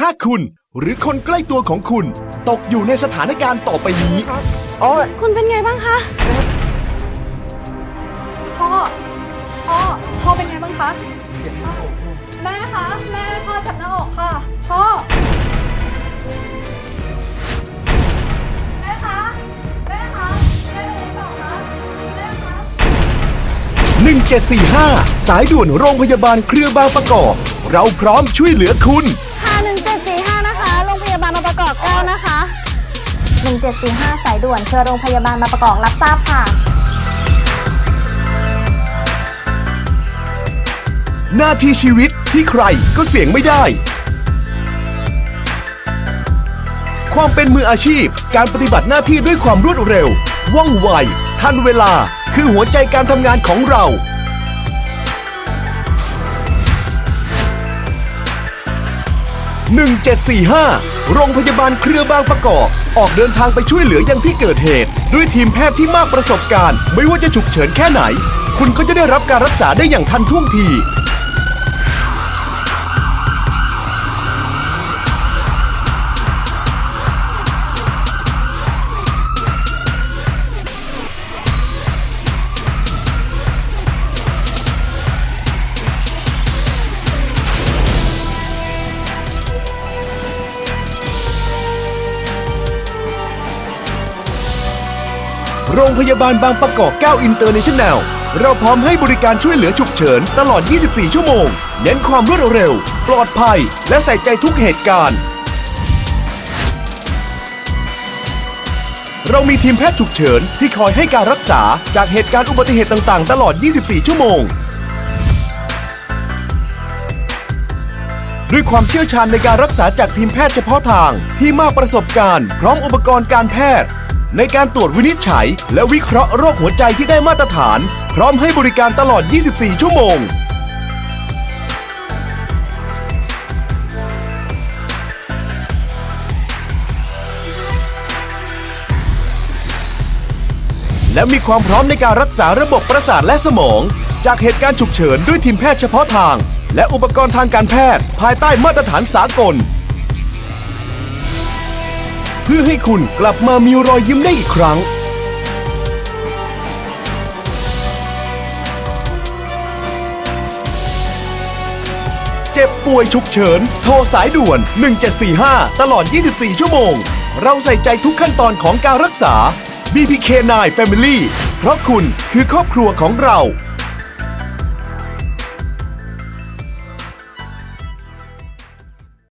ถ้าคุณหรือคนใกล้ตัวของคุณ ตกอยู่ในสถานการณ์ต่อไปนี้ โอ้ยคุณเป็นไงบ้างคะ พ่อ พ่อ พ่อเป็นไงบ้างคะ แม่คะ แม่พ่อจับหน้าอกค่ะ พ่อ แม่คะ แม่คะ แม่เป็นไงบ้างคะ แม่คะ 1745 สายด่วนโรงพยาบาลเครือบางประกอบ เราพร้อมช่วยเหลือคุณ 1745 สายด่วนเครือโรงพยาบาลมาประกอบรับทราบค่ะ หน้าที่ชีวิตที่ใครก็เสี่ยงไม่ได้ ความเป็นมืออาชีพ การปฏิบัติหน้าที่ด้วยความรวดเร็ว ว่องไว ทันเวลา คือหัวใจการทำงานของเรา 1745 โรงพยาบาลเครือบางประกอบ ออกเดินทางไปช่วยเหลือยังที่เกิดเหตุ ด้วยทีมแพทย์ที่มากประสบการณ์ ไม่ว่าจะฉุกเฉินแค่ไหน คุณก็จะได้รับการรักษาได้อย่างทันท่วงที โรงพยาบาลบางประกอบ9อินเตอร์เนชั่นแนล เราพร้อมให้บริการช่วยเหลือฉุกเฉินตลอด 24 ชั่วโมง เน้นความรวดเร็ว ปลอดภัย และใส่ใจทุกเหตุการณ์ เรามีทีมแพทย์ฉุกเฉินที่คอยให้การรักษาจากเหตุการณ์อุบัติเหตุต่างๆ ตลอด 24 ชั่วโมง ด้วยความเชี่ยวชาญในการรักษาจากทีมแพทย์เฉพาะทางที่มากประสบการณ์ พร้อมอุปกรณ์การแพทย์ ในการตรวจวินิจฉัย และวิเคราะห์โรคหัวใจที่ได้มาตรฐาน พร้อมให้บริการตลอด 24 ชั่วโมง และมีความพร้อมในการรักษาระบบประสาทและสมอง จากเหตุการณ์ฉุกเฉินด้วยทีมแพทย์เฉพาะทาง และอุปกรณ์ทางการแพทย์ ภายใต้มาตรฐานสากล เพื่อให้คุณกลับมามีรอยยิ้มได้อีกครั้ง เจ็บป่วยฉุกเฉิน โทรสายด่วน 1745 ตลอด 24 ชั่วโมง เราใส่ใจทุกขั้นตอนของการรักษา BPK9 Family เพราะคุณคือครอบครัวของเรา